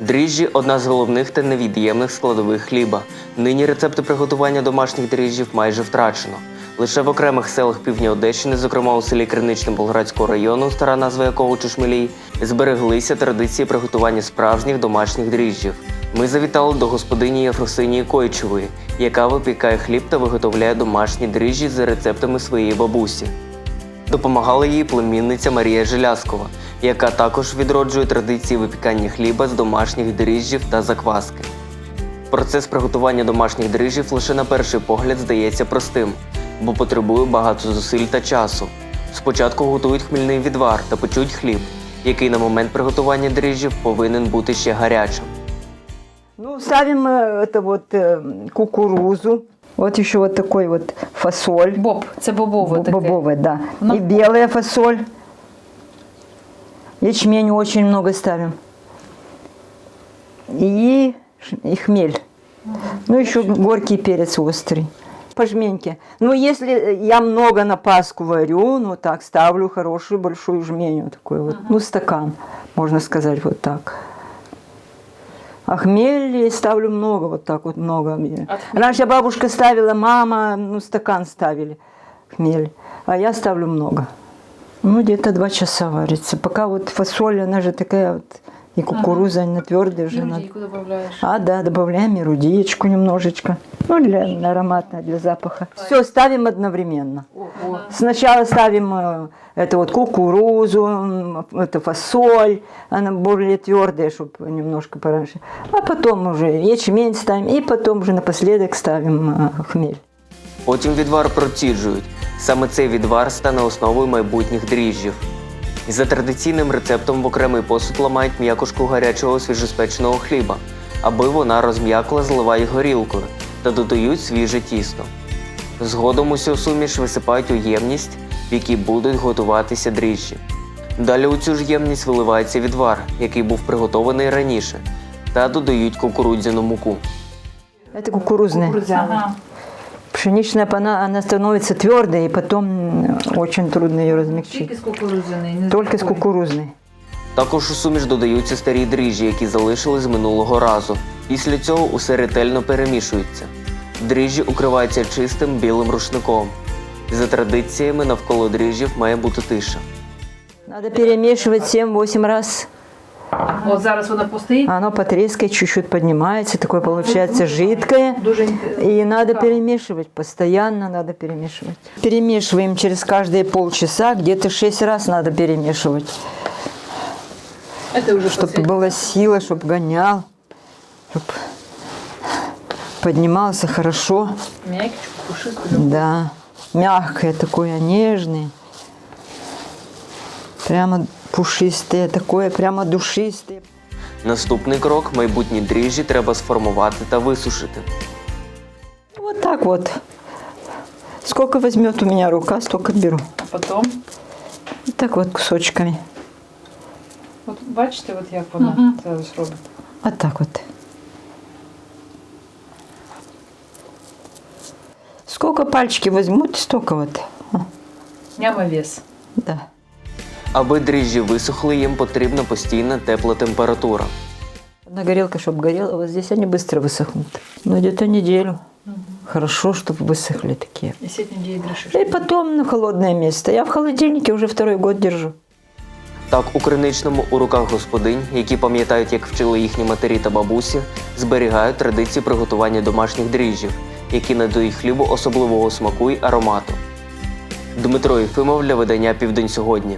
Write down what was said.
Дріжджі одна з головних та невід'ємних складових хліба. Нині рецепти приготування домашніх дріжджів майже втрачено. Лише в окремих селах півдня Одещини, зокрема у селі Криничне Болградського району, стара назва якого Чешмелій, збереглися традиції приготування справжніх домашніх дріжджів. Ми завітали до господині Єфросинії Койчевої, яка випікає хліб та виготовляє домашні дріжджі за рецептами своєї бабусі. Допомагала їй племінниця Марія Желязкова, яка також відроджує традиції випікання хліба з домашніх дріжджів та закваски. Процес приготування домашніх дріжджів лише на перший погляд здається простим, бо потребує багато зусиль та часу. Спочатку готують хмільний відвар та печуть хліб, який на момент приготування дріжджів повинен бути ще гарячим. Ну, ставим э, это вот э, кукурузу. Вот еще вот такой вот фасоль. Боб, це бобове таке. Бобовая, да. Ну. И белая фасоль. Ячмень очень много ставим. И, и хмель. Ну, еще горький перец острый. По жменьке. Ну, если я много на Пасху варю, ну, так, ставлю хорошую большую жменю такой вот. Ну, стакан, можно сказать, вот так. А хмель ставлю много, вот так вот много. Раньше бабушка ставила, мама, ну, стакан ставили хмель. А я ставлю много. Ну, где-то два часа варится. Пока вот фасоль, она же такая вот, и кукуруза, она твердая же. надо. Юрдійку додаєш. А, да, добавляем эрудиечку немножечко. Ну, для для аромата, для запаха. Все ставим одновременно. Ого. Сначала ставим э, это вот кукурузу, м, это фасоль, она более твердая, чтобы немножко пораньше. А потом уже ячмень ставим, и потом уже напоследок ставим э, хмель. Потім відвар проціджують. Саме цей відвар стане основою майбутніх дріжджів. За традиційним рецептом в окремий посуд ламають м'якушку гарячого свіжоспеченого хліба. Аби вона розм'якла, зливають горілкою та додають свіже тісто. Згодом усю суміш висипають у ємність, в якій будуть готуватися дріжджі. Далі у цю ж ємність виливається відвар, який був приготований раніше, та додають кукурудзяну муку. Это кукурузная. Пшеничная, она, она становится твердой, и потом очень трудно ее размягчить. Тільки з кукурудзяної. не з Только с такої. кукурузной. Також у суміш додаються старі дріжджі, які залишили з минулого разу. Після цього усе ретельно перемішується. Дріжджі укриваються чистим білим рушником. За традиціями навколо дріжджів має бути тиша. Надо перемешивать 7-8 раз. От зараз вона постоїть. Оно потрескает, чуть-чуть поднимается, такое получается жидкое. И надо перемешивать, постоянно надо перемешивать. Перемешиваем через каждые полчаса, где-то 6 раз надо перемешивать, Це вже чтобы была сила, чтобы гонял, чтобы поднимался хорошо. М'якічку, пушисту. Да, мягкое такое, нежное. Прямо пушистое, такое прямо душистое. Наступний крок майбутні дріжджі треба сформувати та висушити. Вот так вот. Сколько возьмет у меня рука, столько беру. А потім. Вот так вот кусочками. От бачите, от як вона зараз робить. Вот так вот. Сколько пальчики возьмут, столько вот. А, Няма вес. Да. Аби дріжджі висохли, їм потрібна постійна тепла температура. Одна горелка, чтобы горела, вот здесь они быстро высохнут. Ну, где-то неделю. Хорошо, чтобы высохли такие. І сьогодні діє грішиш. И потом на холодное место. Я в холодильнике уже второй год держу. Так, у криничному у руках господинь, які пам'ятають, як вчили їхні матері та бабусі, зберігають традиції приготування домашніх дріжджів, які надають хлібу особливого смаку й аромату. Дмитро Єфимов для видання Південь сьогодні.